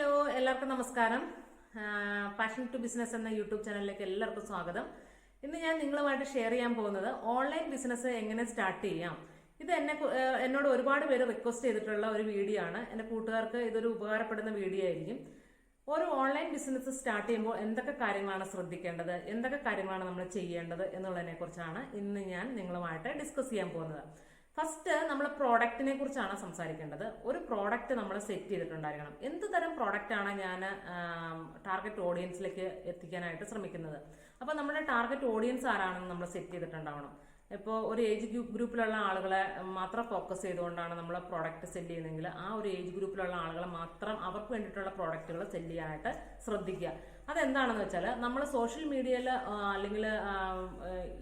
Hello എല്ലാവർക്കും നമസ്കാരം. Passion to business എന്ന യൂട്യൂബ് ചാനലിലേക്ക് എല്ലാവർക്കും സ്വാഗതം. ഇന്ന് ഞാൻ നിങ്ങളുമായിട്ട് ഷെയർ ചെയ്യാൻ പോകുന്നത് ഓൺലൈൻ ബിസിനസ് എങ്ങനെ സ്റ്റാർട്ട് ചെയ്യാം. ഇത് എന്നെ എന്നോട് ഒരുപാട് പേര് റിക്വസ്റ്റ് ചെയ്തിട്ടുള്ള ഒരു വീഡിയോ ആണ്. എന്റെ കൂട്ടുകാർക്ക് ഇതൊരു ഉപകാരപ്പെടുന്ന വീഡിയോ ആയിരിക്കും. ഒരു ഓൺലൈൻ ബിസിനസ് സ്റ്റാർട്ട് ചെയ്യുമ്പോൾ എന്തൊക്കെ കാര്യങ്ങളാണ് ശ്രദ്ധിക്കേണ്ടത്? എന്തൊക്കെ കാര്യങ്ങളാണ് നമ്മൾ ചെയ്യേണ്ടത് എന്നുള്ളതിനെ കുറിച്ചാണ് ഇന്ന് ഞാൻ നിങ്ങളുമായിട്ട് ഡിസ്കസ് ചെയ്യാൻ പോകുന്നത്. ഫസ്റ്റ് നമ്മൾ പ്രോഡക്റ്റിനെ കുറിച്ചാണ് സംസാരിക്കേണ്ടത്. ഒരു പ്രോഡക്റ്റ് നമ്മൾ സെറ്റ് ചെയ്തിട്ടുണ്ടായിരിക്കണം. എന്ത് തരം പ്രോഡക്റ്റാണ് ഞാൻ ടാർഗറ്റ് ഓഡിയൻസിലേക്ക് എത്തിക്കാനായിട്ട് ശ്രമിക്കുന്നത്? അപ്പോൾ നമ്മുടെ ടാർഗറ്റ് ഓഡിയൻസ് ആരാണെന്ന് നമ്മൾ സെറ്റ് ചെയ്തിട്ടുണ്ടാവണം. ഇപ്പോൾ ഒരു ഏജ് ഗ്രൂപ്പിലുള്ള ആളുകളെ മാത്രം ഫോക്കസ് ചെയ്തുകൊണ്ടാണ് നമ്മൾ പ്രോഡക്റ്റ് സെൽ ചെയ്യുന്നതെങ്കിൽ ആ ഒരു ഏജ് ഗ്രൂപ്പിലുള്ള ആളുകളെ മാത്രം അവർക്ക് വേണ്ടിയിട്ടുള്ള പ്രോഡക്റ്റുകൾ സെൽ ചെയ്യാനായിട്ട് ശ്രദ്ധിക്കുക. അതെന്താണെന്ന് വെച്ചാൽ നമ്മൾ സോഷ്യൽ മീഡിയയിൽ അല്ലെങ്കിൽ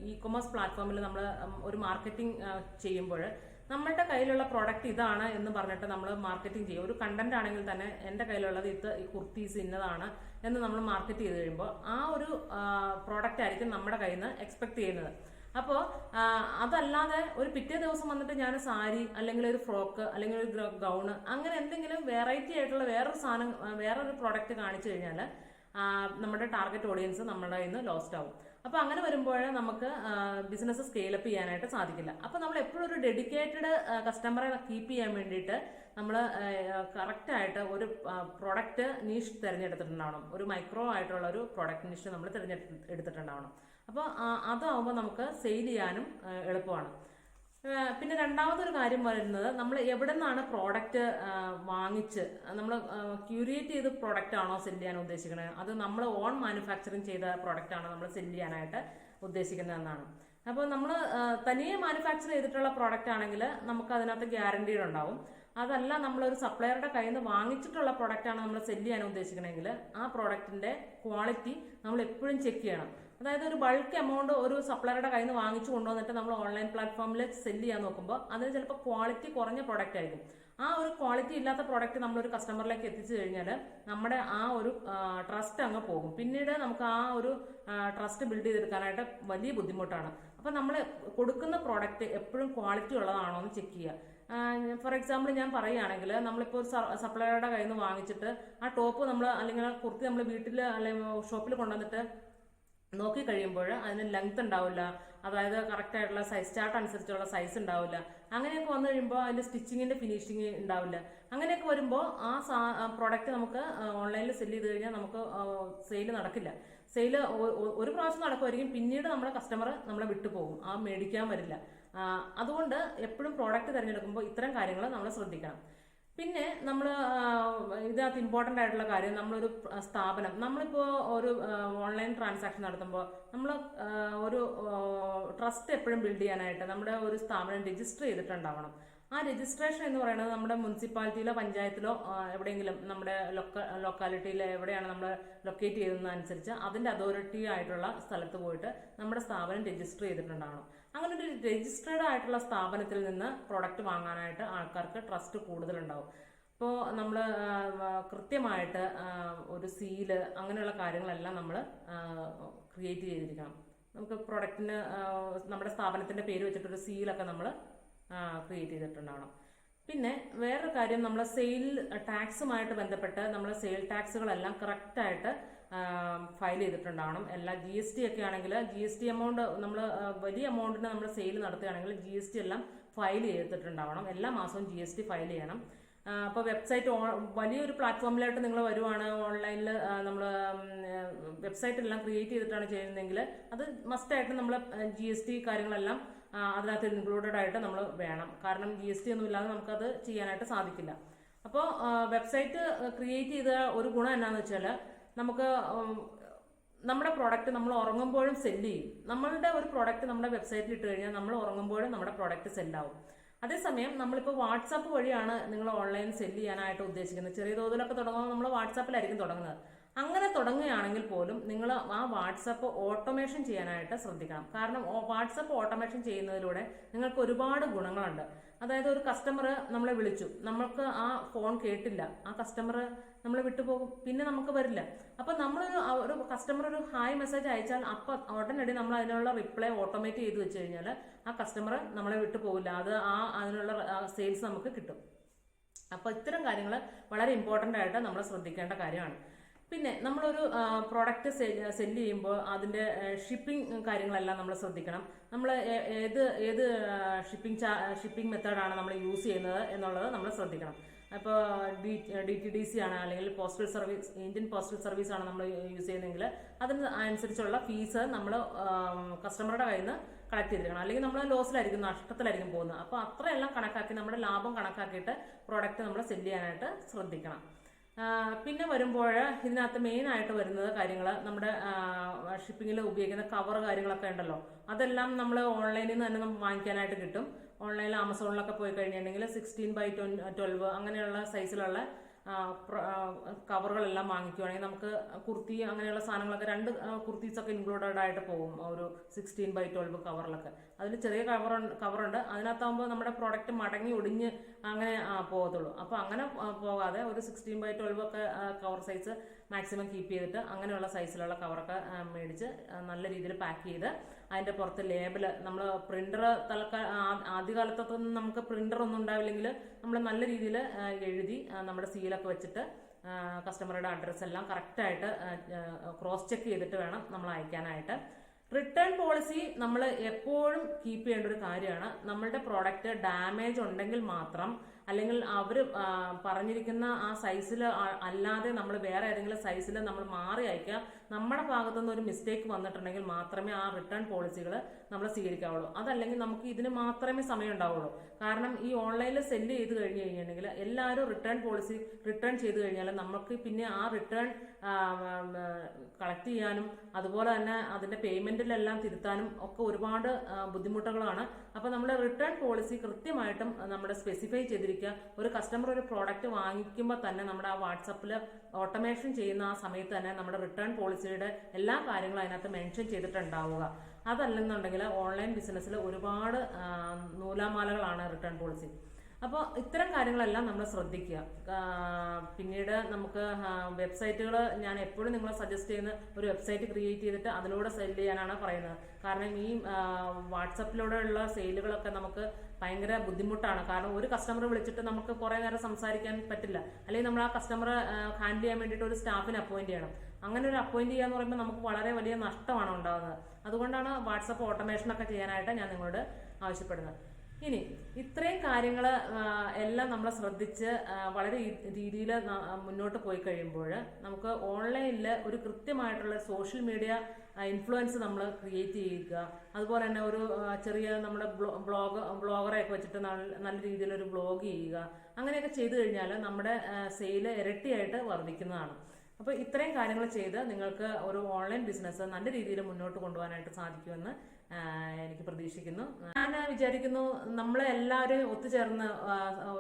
ഇ കൊമേഴ്സ് പ്ലാറ്റ്ഫോമിൽ നമ്മൾ ഒരു മാർക്കറ്റിംഗ് ചെയ്യുമ്പോൾ നമ്മളുടെ കയ്യിലുള്ള പ്രോഡക്റ്റ് ഇതാണ് എന്ന് പറഞ്ഞിട്ട് നമ്മൾ മാർക്കറ്റിംഗ് ചെയ്യും. ഒരു കണ്ടന്റ് ആണെങ്കിൽ തന്നെ എന്റെ കയ്യിലുള്ളത് ഇത് ഈ കുർത്തീസ് ഇന്നതാണ് എന്ന് നമ്മൾ മാർക്കറ്റ് ചെയ്ത് കഴിയുമ്പോൾ ആ ഒരു പ്രോഡക്റ്റ് ആയിരിക്കും നമ്മുടെ കയ്യിൽ നിന്ന് എക്സ്പെക്ട് ചെയ്യുന്നത് അപ്പോൾ അതല്ലാതെ ഒരു പിറ്റേ ദിവസം വന്നിട്ട് ഞാൻ സാരി അല്ലെങ്കിൽ ഒരു ഫ്രോക്ക് അല്ലെങ്കിൽ ഒരു ഗൗണ് അങ്ങനെ എന്തെങ്കിലും വെറൈറ്റി ആയിട്ടുള്ള വേറൊരു സാധനം വേറൊരു പ്രോഡക്റ്റ് കാണിച്ചു കഴിഞ്ഞാൽ നമ്മുടെ ടാർഗറ്റ് ഓഡിയൻസ് നമ്മുടെ ഇന്ന് ലോസ്റ്റ് ആവും. അപ്പോൾ അങ്ങനെ വരുമ്പോൾ നമുക്ക് ബിസിനസ് സ്കെയിലപ്പ് ചെയ്യാനായിട്ട് സാധിക്കില്ല. അപ്പോൾ നമ്മൾ എപ്പോഴും ഒരു ഡെഡിക്കേറ്റഡ് കസ്റ്റമറെ കീപ്പ് ചെയ്യാൻ വേണ്ടിയിട്ട് നമ്മൾ കറക്റ്റായിട്ട് ഒരു പ്രൊഡക്റ്റ് നീഷ് തിരഞ്ഞെടുത്തിട്ടുണ്ടാവണം. ഒരു മൈക്രോ ആയിട്ടുള്ള ഒരു പ്രൊഡക്റ്റ് നീഷ് നമ്മൾ തിരഞ്ഞെടുത്തിട്ടുണ്ടാവണം അപ്പോൾ അതാവുമ്പോൾ നമുക്ക് സെയിൽ ചെയ്യാനും എളുപ്പമാണ്. പിന്നെ രണ്ടാമതൊരു കാര്യം പറയുന്നത് നമ്മൾ എവിടെ നിന്നാണ് പ്രോഡക്റ്റ് വാങ്ങിച്ച് നമ്മൾ ക്യൂരിയേറ്റ് ചെയ്ത് പ്രോഡക്റ്റ് ആണോ സെൽ ചെയ്യാൻ ഉദ്ദേശിക്കുന്നത് അത് നമ്മൾ ഓൺ മാനുഫാക്ചറിങ് ചെയ്ത പ്രോഡക്റ്റ് ആണോ നമ്മൾ സെൽ ചെയ്യാനായിട്ട് ഉദ്ദേശിക്കുന്നതെന്നാണ് അപ്പോൾ നമ്മൾ തനിയെ മാനുഫാക്ചർ ചെയ്തിട്ടുള്ള പ്രോഡക്റ്റ് ആണെങ്കിൽ നമുക്ക് അതിനകത്ത് ഗ്യാരണ്ടീഡ് ഉണ്ടാവും. അതല്ല നമ്മളൊരു സപ്ലയറുടെ കയ്യിൽ നിന്ന് വാങ്ങിച്ചിട്ടുള്ള പ്രോഡക്റ്റ് ആണ് നമ്മൾ സെൽ ചെയ്യാൻ ഉദ്ദേശിക്കണമെങ്കിൽ ആ പ്രോഡക്റ്റിന്റെ ക്വാളിറ്റി നമ്മൾ എപ്പോഴും ചെക്ക് ചെയ്യണം. അതായത് ഒരു ബൾക്ക് എമൗണ്ട് ഒരു സപ്ലയറുടെ കയ്യിൽ നിന്ന് വാങ്ങിച്ചു കൊണ്ടുവന്നിട്ട് നമ്മൾ ഓൺലൈൻ പ്ലാറ്റ്ഫോമിൽ സെൽ ചെയ്യാൻ നോക്കുമ്പോൾ അതിന് ചിലപ്പോൾ ക്വാളിറ്റി കുറഞ്ഞ പ്രോഡക്റ്റ് ആയിരിക്കും. ആ ഒരു ക്വാളിറ്റി ഇല്ലാത്ത പ്രോഡക്റ്റ് നമ്മൾ ഒരു കസ്റ്റമറിലേക്ക് എത്തിച്ചു കഴിഞ്ഞാൽ നമ്മുടെ ആ ഒരു ട്രസ്റ്റ് അങ്ങ് പോകും. പിന്നീട് നമുക്ക് ആ ഒരു ട്രസ്റ്റ് ബിൽഡ് ചെയ്തെടുക്കാനായിട്ട് വലിയ ബുദ്ധിമുട്ടാണ്. അപ്പം നമ്മൾ കൊടുക്കുന്ന പ്രോഡക്റ്റ് എപ്പോഴും ക്വാളിറ്റി ഉള്ളതാണോ എന്ന് ചെക്ക് ചെയ്യുക. ഫോർ എക്സാമ്പിൾ ഞാൻ പറയുകയാണെങ്കിൽ നമ്മളിപ്പോൾ ഒരു സപ്ലയറുടെ കയ്യിൽ നിന്ന് വാങ്ങിച്ചിട്ട് ആ ടോപ്പ് നമ്മൾ അല്ലെങ്കിൽ കുർത്തി നമ്മൾ വീട്ടിൽ അല്ലെങ്കിൽ ഷോപ്പിൽ കൊണ്ടുവന്നിട്ട് നോക്കി കഴിയുമ്പോൾ അതിന് ലെങ്ത് ഉണ്ടാവില്ല. അതായത് കറക്റ്റ് ആയിട്ടുള്ള സൈസ് ചാർട്ട് അനുസരിച്ചുള്ള സൈസ് ഉണ്ടാവില്ല. അങ്ങനെയൊക്കെ വന്നു കഴിയുമ്പോൾ അതിന്റെ സ്റ്റിച്ചിങ്ങിന്റെ ഫിനിഷിങ് ഉണ്ടാവില്ല. അങ്ങനെയൊക്കെ വരുമ്പോൾ ആ പ്രോഡക്റ്റ് നമുക്ക് ഓൺലൈനിൽ സെല്ല് ചെയ്ത് കഴിഞ്ഞാൽ നമുക്ക് സെയിൽ നടക്കില്ല. സെയിൽ ഒരു പ്രാവശ്യം നടക്കുമായിരിക്കും. പിന്നീട് നമ്മുടെ കസ്റ്റമർ നമ്മളെ വിട്ടുപോകും ആ മേടിക്കാൻ വരില്ല. അതുകൊണ്ട് എപ്പോഴും പ്രോഡക്റ്റ് തിരഞ്ഞെടുക്കുമ്പോൾ ഇത്തരം കാര്യങ്ങൾ നമ്മൾ ശ്രദ്ധിക്കണം. പിന്നെ നമ്മൾ ഇതിനകത്ത് ഇമ്പോർട്ടന്റ് ആയിട്ടുള്ള കാര്യം നമ്മളൊരു സ്ഥാപനം. നമ്മളിപ്പോൾ ഒരു ഓൺലൈൻ ട്രാൻസാക്ഷൻ നടത്തുമ്പോൾ നമ്മൾ ഒരു ട്രസ്റ്റ് എപ്പോഴും ബിൽഡ് ചെയ്യാനായിട്ട് നമ്മുടെ ഒരു സ്ഥാപനം രജിസ്റ്റർ ചെയ്തിട്ടുണ്ടാവണം. ആ രജിസ്ട്രേഷൻ എന്ന് പറയുന്നത് നമ്മുടെ മുനിസിപ്പാലിറ്റിയിലോ പഞ്ചായത്തിലോ എവിടെയെങ്കിലും നമ്മുടെ ലൊക്ക ലൊക്കാലിറ്റിയിൽ എവിടെയാണ് നമ്മൾ ലൊക്കേറ്റ് ചെയ്തതെന്നനുസരിച്ച് അതിന്റെ അതോറിറ്റി ആയിട്ടുള്ള സ്ഥലത്ത് പോയിട്ട് നമ്മുടെ സ്ഥാപനം രജിസ്റ്റർ ചെയ്തിട്ടുണ്ടാകണം അങ്ങനെ ഒരു രജിസ്റ്റേർഡ് ആയിട്ടുള്ള സ്ഥാപനത്തിൽ നിന്ന് പ്രൊഡക്റ്റ് വാങ്ങാനായിട്ട് ആൾക്കാർക്ക് ട്രസ്റ്റ് കൂടുതലുണ്ടാവും. ഇപ്പോൾ നമ്മൾ കൃത്യമായിട്ട് ഒരു സീൽ അങ്ങനെയുള്ള കാര്യങ്ങളെല്ലാം നമ്മൾ ക്രിയേറ്റ് ചെയ്തിരിക്കണം. നമുക്ക് പ്രൊഡക്റ്റിന് നമ്മുടെ സ്ഥാപനത്തിന്റെ പേര് വെച്ചിട്ടൊരു സീലൊക്കെ നമ്മൾ ക്രിയേറ്റ് ചെയ്തിട്ടുണ്ടാവണം. പിന്നെ വേറൊരു കാര്യം നമ്മൾ സെയിൽ ടാക്സുമായിട്ട് ബന്ധപ്പെട്ട് നമ്മൾ സെയിൽ ടാക്സുകളെല്ലാം കറക്റ്റായിട്ട് ഫയൽ ചെയ്തിട്ടുണ്ടാവണം. എല്ലാ ജി എസ് ടി ഒക്കെ ആണെങ്കിൽ ജി എസ് ടി എമൗണ്ട് നമ്മൾ വലിയ എമൗണ്ടിന് നമ്മൾ സെയിൽ നടത്തുകയാണെങ്കിൽ ജി എസ് ടി എല്ലാം ഫയൽ ചെയ്തിട്ടുണ്ടാവണം. എല്ലാ മാസവും ജി എസ് ടി ഫയൽ ചെയ്യണം. അപ്പോൾ വെബ്സൈറ്റ് വലിയൊരു പ്ലാറ്റ്ഫോമിലായിട്ട് നിങ്ങൾ വരുവാണ് ഓൺലൈനിൽ നമ്മൾ വെബ്സൈറ്റ് എല്ലാം ക്രിയേറ്റ് ചെയ്തിട്ടാണ് ചെയ്യുന്നതെങ്കിൽ അത് മസ്റ്റായിട്ട് നമ്മൾ ജി എസ് ടി കാര്യങ്ങളെല്ലാം അതിനകത്ത് ഇൻക്ലൂഡഡ് ആയിട്ട് നമ്മൾ വേണം. കാരണം ജി എസ് ടി ഒന്നും ഇല്ലാതെ നമുക്കത് ചെയ്യാനായിട്ട് സാധിക്കില്ല. അപ്പോൾ വെബ്സൈറ്റ് ക്രിയേറ്റ് ചെയ്ത ഒരു ഗുണം എന്നാന്ന് വെച്ചാൽ നമുക്ക് നമ്മുടെ പ്രോഡക്റ്റ് നമ്മൾ ഉറങ്ങുമ്പോഴും സെല്ല് ചെയ്യും. നമ്മളുടെ ഒരു പ്രോഡക്റ്റ് നമ്മുടെ വെബ്സൈറ്റിൽ ഇട്ട് കഴിഞ്ഞാൽ നമ്മൾ ഉറങ്ങുമ്പോഴും നമ്മുടെ പ്രോഡക്റ്റ് സെല്ലാവും അതേസമയം നമ്മളിപ്പോൾ വാട്സാപ്പ് വഴിയാണ് നിങ്ങൾ ഓൺലൈൻ സെല്ല് ചെയ്യാനായിട്ട് ഉദ്ദേശിക്കുന്നത്. ചെറിയ തോതിലൊക്കെ തുടങ്ങുമ്പോൾ നമ്മൾ വാട്സാപ്പിലായിരിക്കും തുടങ്ങുന്നത്. അങ്ങനെ തുടങ്ങുകയാണെങ്കിൽ പോലും നിങ്ങൾ ആ വാട്സപ്പ് ഓട്ടോമേഷൻ ചെയ്യാനായിട്ട് ശ്രദ്ധിക്കണം. കാരണം വാട്സപ്പ് ഓട്ടോമേഷൻ ചെയ്യുന്നതിലൂടെ നിങ്ങൾക്ക് ഒരുപാട് ഗുണങ്ങളുണ്ട്. അതായത് ഒരു കസ്റ്റമർ നമ്മളെ വിളിച്ചു. നമ്മൾക്ക് ആ ഫോൺ കേട്ടില്ല. ആ കസ്റ്റമർ നമ്മളെ വിട്ടുപോകും. പിന്നെ നമുക്ക് വരില്ല. അപ്പൊ നമ്മളൊരു ഒരു കസ്റ്റമർ ഒരു ഹായ് മെസ്സേജ് അയച്ചാൽ അപ്പൊ ഉടനടി നമ്മൾ അതിനുള്ള റിപ്ലൈ ഓട്ടോമേറ്റ് ചെയ്ത് വെച്ച് കഴിഞ്ഞാൽ ആ കസ്റ്റമർ നമ്മളെ വിട്ടു പോകില്ല. അത് ആ അതിനുള്ള സെയിൽസ് നമുക്ക് കിട്ടും. അപ്പോൾ ഇത്തരം കാര്യങ്ങൾ വളരെ ഇമ്പോർട്ടന്റ് ആയിട്ട് നമ്മൾ ശ്രദ്ധിക്കേണ്ട കാര്യമാണ്. പിന്നെ നമ്മളൊരു പ്രോഡക്റ്റ് സെല്ല് ചെയ്യുമ്പോൾ അതിന്റെ ഷിപ്പിംഗ് കാര്യങ്ങളെല്ലാം നമ്മൾ ശ്രദ്ധിക്കണം. നമ്മൾ ഏത് ഏത് ഷിപ്പിംഗ് ഷിപ്പിംഗ് മെത്തേഡാണ് നമ്മൾ യൂസ് ചെയ്യുന്നത് എന്നുള്ളത് നമ്മൾ ശ്രദ്ധിക്കണം. അപ്പോൾ D D T D C ആണ് അല്ലെങ്കിൽ postal service Indian postal service ആണ് നമ്മൾ യൂസ് ചെയ്യുന്നതെങ്കിൽ അതിന് അനുസരിച്ചുള്ള ഫീസ് നമ്മൾ കസ്റ്റമറുടെ കയ്യിൽ നിന്ന് കളക്ട് ചെയ്തിരിക്കണം. അല്ലെങ്കിൽ നമ്മൾ ലോസിലായിരിക്കും നഷ്ടത്തിലായിരിക്കും പോകുന്നത്. അപ്പോൾ അത്രയെല്ലാം കണക്കാക്കി നമ്മുടെ ലാഭം കണക്കാക്കിയിട്ട് പ്രോഡക്റ്റ് നമ്മൾ സെൽ ചെയ്യാനായിട്ട് ശ്രദ്ധിക്കണം. പിന്നെ വരുമ്പോൾ ഇതിനകത്ത് മെയിൻ ആയിട്ട് വരുന്നത് കാര്യങ്ങൾ നമ്മുടെ ഷിപ്പിങ്ങിൽ ഉപയോഗിക്കുന്ന കവർ കാര്യങ്ങളൊക്കെ ഉണ്ടല്ലോ. അതെല്ലാം നമ്മൾ ഓൺലൈനിൽ നിന്ന് തന്നെ നമുക്ക് വാങ്ങിക്കാനായിട്ട് കിട്ടും. ഓൺലൈനിൽ ആമസോണിലൊക്കെ പോയി കഴിഞ്ഞിട്ടുണ്ടെങ്കിൽ സിക്സ്റ്റീൻ ബൈ ട്വൽവ് അങ്ങനെയുള്ള സൈസിലുള്ള കവറുകളെല്ലാം വാങ്ങിക്കുവാണെങ്കിൽ നമുക്ക് കുർത്തി അങ്ങനെയുള്ള സാധനങ്ങളൊക്കെ രണ്ട് കുർത്തീസൊക്കെ ഇൻക്ലൂഡഡ് ആയിട്ട് പോകും. ഒരു സിക്സ്റ്റീൻ ബൈ ട്വൽവ് കവറിലൊക്കെ അതിൽ ചെറിയ കവർ കവറുണ്ട് അതിനകത്താകുമ്പോൾ നമ്മുടെ പ്രോഡക്റ്റ് മടങ്ങി ഒടിഞ്ഞ് അങ്ങനെ പോകത്തുള്ളൂ. അപ്പോൾ അങ്ങനെ പോകാതെ ഒരു സിക്സ്റ്റീൻ ബൈ ട്വൽവ് ഒക്കെ കവർ സൈസ് മാക്സിമം കീപ്പ് ചെയ്തിട്ട് അങ്ങനെയുള്ള സൈസിലുള്ള കവറൊക്കെ മേടിച്ച് നല്ല രീതിയിൽ പാക്ക് ചെയ്ത് അതിന്റെ പുറത്ത് ലേബിൾ നമ്മൾ പ്രിന്റർ തലക്ക ആദ്യകാലത്തൊന്നും നമുക്ക് പ്രിന്റർ ഒന്നും ഉണ്ടാവില്ലെങ്കിൽ നമ്മൾ നല്ല രീതിയിൽ എഴുതി നമ്മുടെ സീലൊക്കെ വെച്ചിട്ട് കസ്റ്റമറുടെ അഡ്രസ്സ് എല്ലാം കറക്റ്റായിട്ട് ക്രോസ് ചെക്ക് ചെയ്തിട്ട് വേണം നമ്മൾ അയക്കാനായിട്ട്. റിട്ടേൺ പോളിസി നമ്മൾ എപ്പോഴും കീപ്പ് ചെയ്യേണ്ട ഒരു കാര്യമാണ്. നമ്മളുടെ പ്രോഡക്റ്റ് ഡാമേജ് ഉണ്ടെങ്കിൽ മാത്രം അല്ലെങ്കിൽ അവർ പറഞ്ഞിരിക്കുന്ന ആ സൈസിൽ അല്ലാതെ നമ്മൾ വേറെ ഏതെങ്കിലും സൈസിൽ നമ്മൾ മാറി അയക്കുക. നമ്മുടെ ഭാഗത്തുനിന്ന് ഒരു മിസ്റ്റേക്ക് വന്നിട്ടുണ്ടെങ്കിൽ മാത്രമേ ആ റിട്ടേൺ പോളിസികൾ നമ്മൾ സ്വീകരിക്കാവുള്ളൂ. അതല്ലെങ്കിൽ നമുക്ക് ഇതിന് മാത്രമേ സമയം ഉണ്ടാവുള്ളൂ. കാരണം ഈ ഓൺലൈനിൽ സെല്ല് ചെയ്ത് കഴിഞ്ഞ് കഴിഞ്ഞിട്ടുണ്ടെങ്കിൽ എല്ലാവരും റിട്ടേൺ പോളിസി റിട്ടേൺ ചെയ്ത് കഴിഞ്ഞാൽ നമുക്ക് പിന്നെ ആ റിട്ടേൺ കളക്ട് ചെയ്യാനും അതുപോലെ തന്നെ അതിന്റെ പേയ്മെന്റിലെല്ലാം തിരുത്താനും ഒക്കെ ഒരുപാട് ബുദ്ധിമുട്ടുകളാണ്. അപ്പോൾ നമ്മുടെ റിട്ടേൺ പോളിസി കൃത്യമായിട്ടും നമ്മുടെ സ്പെസിഫൈ ചെയ്തിരിക്കുക ഒരു കസ്റ്റമർ ഒരു പ്രോഡക്റ്റ് വാങ്ങിക്കുമ്പോൾ തന്നെ നമ്മുടെ ആ വാട്സപ്പിൽ ഓട്ടോമേഷൻ ചെയ്യുന്ന ആ സമയത്ത് തന്നെ നമ്മുടെ റിട്ടേൺ പോളിസിയുടെ എല്ലാ കാര്യങ്ങളും അതിനകത്ത് മെൻഷൻ ചെയ്തിട്ടുണ്ടാവുക. അതല്ലെന്നുണ്ടെങ്കിൽ ഓൺലൈൻ ബിസിനസ്സിൽ ഒരുപാട് നൂലാമാലകളാണ് റിട്ടേൺ പോളിസി അപ്പോൾ ഇത്തരം കാര്യങ്ങളെല്ലാം നമ്മൾ ശ്രദ്ധിക്കുക. പിന്നീട് നമുക്ക് വെബ്സൈറ്റുകൾ ഞാൻ എപ്പോഴും നിങ്ങളെ സജസ്റ്റ് ചെയ്യുന്ന ഒരു വെബ്സൈറ്റ് ക്രിയേറ്റ് ചെയ്തിട്ട് അതിലൂടെ സെയിൽ ചെയ്യാനാണ് പറയുന്നത്. കാരണം ഈ വാട്സപ്പിലൂടെയുള്ള സെയിലുകളൊക്കെ നമുക്ക് ഭയങ്കര ബുദ്ധിമുട്ടാണ്. കാരണം ഒരു കസ്റ്റമർ വിളിച്ചിട്ട് നമുക്ക് കുറേ നേരം സംസാരിക്കാൻ പറ്റില്ല. അല്ലെങ്കിൽ നമ്മൾ ആ കസ്റ്റമറെ ഹാൻഡിൽ ചെയ്യാൻ വേണ്ടിയിട്ട് ഒരു സ്റ്റാഫിനെ അപ്പോയിന്റ് ചെയ്യണം. അങ്ങനെ ഒരു അപ്പോയിന്റ് ചെയ്യാന്ന് പറയുമ്പോൾ നമുക്ക് വളരെ വലിയ നഷ്ടമാണ് ഉണ്ടാകുന്നത് അതുകൊണ്ടാണ് വാട്സപ്പ് ഓട്ടോമേഷൻ ഒക്കെ ചെയ്യാനായിട്ട് ഞാൻ നിങ്ങളോട് ആവശ്യപ്പെടുന്നത്. ഇനി ഇത്രയും കാര്യങ്ങൾ എല്ലാം നമ്മൾ ശ്രദ്ധിച്ച് വളരെ രീതിയിൽ മുന്നോട്ട് പോയി കഴിയുമ്പോൾ നമുക്ക് ഓൺലൈനിൽ ഒരു കൃത്യമായിട്ടുള്ള സോഷ്യൽ മീഡിയ ഇൻഫ്ലുവൻസ് നമ്മൾ ക്രിയേറ്റ് ചെയ്യുക. അതുപോലെ തന്നെ ഒരു ചെറിയ നമ്മുടെ ബ്ലോഗ് ബ്ലോഗറെ ഒക്കെ വെച്ചിട്ട് നല്ല രീതിയിൽ ഒരു ബ്ലോഗ് ചെയ്യുക. അങ്ങനെയൊക്കെ ചെയ്തു കഴിഞ്ഞാൽ നമ്മുടെ സെയിൽ ഇരട്ടിയായിട്ട് വർദ്ധിക്കുന്നതാണ്. അപ്പോൾ ഇത്രയും കാര്യങ്ങൾ ചെയ്ത് നിങ്ങൾക്ക് ഒരു ഓൺലൈൻ ബിസിനസ് നല്ല രീതിയിൽ മുന്നോട്ട് കൊണ്ടുപോകാനായിട്ട് സാധിക്കുമെന്ന് എനിക്ക് പ്രതീക്ഷിക്കുന്നു. ഞാൻ വിചാരിക്കുന്നു നമ്മളെല്ലാവരും ഒത്തുചേർന്ന്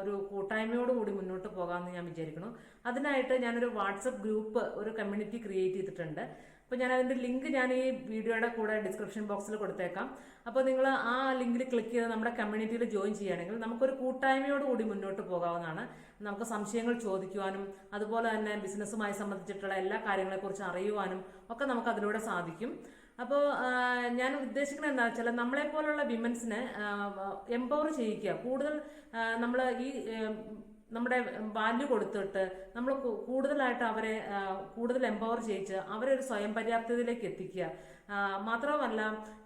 ഒരു കൂട്ടായ്മയോട് കൂടി മുന്നോട്ട് പോകാമെന്ന് ഞാൻ വിചാരിക്കുന്നു. അതിനായിട്ട് ഞാനൊരു വാട്സപ്പ് ഗ്രൂപ്പ് ഒരു കമ്മ്യൂണിറ്റി ക്രിയേറ്റ് ചെയ്തിട്ടുണ്ട്. അപ്പോൾ ഞാൻ അതിന്റെ ലിങ്ക് ഞാൻ ഈ വീഡിയോയുടെ കൂടെ ഡിസ്ക്രിപ്ഷൻ ബോക്സിൽ കൊടുത്തേക്കാം. അപ്പോൾ നിങ്ങൾ ആ ലിങ്കിൽ ക്ലിക്ക് ചെയ്ത് നമ്മുടെ കമ്മ്യൂണിറ്റിയിൽ ജോയിൻ ചെയ്യുകയാണെങ്കിൽ നമുക്കൊരു കൂട്ടായ്മയോട് കൂടി മുന്നോട്ട് പോകാവുന്നതാണ്. നമുക്ക് സംശയങ്ങൾ ചോദിക്കുവാനും അതുപോലെ തന്നെ ബിസിനസ്സുമായി സംബന്ധിച്ചിട്ടുള്ള എല്ലാ കാര്യങ്ങളെക്കുറിച്ച് അറിയുവാനും ഒക്കെ നമുക്ക് അതിലൂടെ സാധിക്കും. അപ്പോൾ ഞാൻ ഉദ്ദേശിക്കുന്നത് എന്താ വെച്ചാൽ നമ്മളെ പോലുള്ള വിമൻസിനെ എംപവർ ചെയ്യിക്കുക. കൂടുതൽ നമ്മൾ ഈ നമ്മുടെ വാല്യൂ കൊടുത്തിട്ട് നമ്മൾ കൂടുതലായിട്ട് അവരെ കൂടുതൽ എംപവർ ചെയ്യിച്ച് അവരെ ഒരു സ്വയം പര്യാപ്തതയിലേക്ക് എത്തിക്കുക. മാത്രവുമല്ല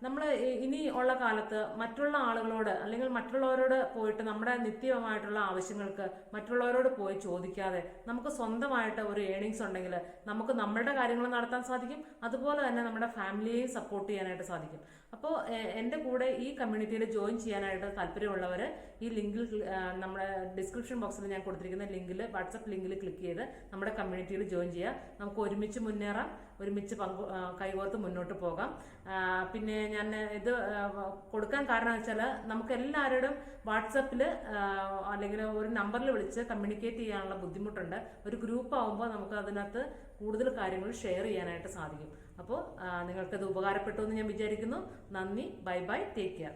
നമ്മൾ ഇനി ഉള്ള കാലത്ത് മറ്റുള്ള ആളുകളോട് അല്ലെങ്കിൽ മറ്റുള്ളവരോട് പോയിട്ട് നമ്മുടെ നിത്യമായിട്ടുള്ള ആവശ്യങ്ങൾക്ക് മറ്റുള്ളവരോട് പോയി ചോദിക്കാതെ നമുക്ക് സ്വന്തമായിട്ട് ഒരു ഏണിങ്സ് ഉണ്ടെങ്കിൽ നമുക്ക് നമ്മുടെ കാര്യങ്ങൾ നടത്താൻ സാധിക്കും. അതുപോലെ തന്നെ നമ്മുടെ ഫാമിലിയെയും സപ്പോർട്ട് ചെയ്യാനായിട്ട് സാധിക്കും. അപ്പോൾ എന്റെ കൂടെ ഈ കമ്മ്യൂണിറ്റിയിൽ ജോയിൻ ചെയ്യാനായിട്ട് താല്പര്യമുള്ളവർ ഈ ലിങ്കിൽ നമ്മുടെ ഡിസ്ക്രിപ്ഷൻ ബോക്സിൽ ഞാൻ കൊടുത്തിരിക്കുന്ന ലിങ്കിൽ വാട്സപ്പ് ലിങ്കിൽ ക്ലിക്ക് ചെയ്ത് നമ്മുടെ കമ്മ്യൂണിറ്റിയിൽ ജോയിൻ ചെയ്യുക. നമുക്ക് ഒരുമിച്ച് മുന്നേറാം. ഒരുമിച്ച് പങ്കു കൈകോർത്ത് മുന്നോട്ട് പോകാം. പിന്നെ ഞാൻ ഇത് കൊടുക്കാൻ കാരണം വെച്ചാൽ നമുക്ക് എല്ലാവരോടും വാട്സപ്പിൽ അല്ലെങ്കിൽ ഒരു നമ്പറിൽ വിളിച്ച് കമ്മ്യൂണിക്കേറ്റ് ചെയ്യാനുള്ള ബുദ്ധിമുട്ടുണ്ട്. ഒരു ഗ്രൂപ്പ് ആകുമ്പോൾ നമുക്ക് അതിനകത്ത് കൂടുതൽ കാര്യങ്ങൾ ഷെയർ ചെയ്യാനായിട്ട് സാധിക്കും. അപ്പോൾ നിങ്ങൾക്കത് ഉപകാരപ്പെട്ടു എന്ന് ഞാൻ വിചാരിക്കുന്നു. നന്ദി. Bye bye. Take care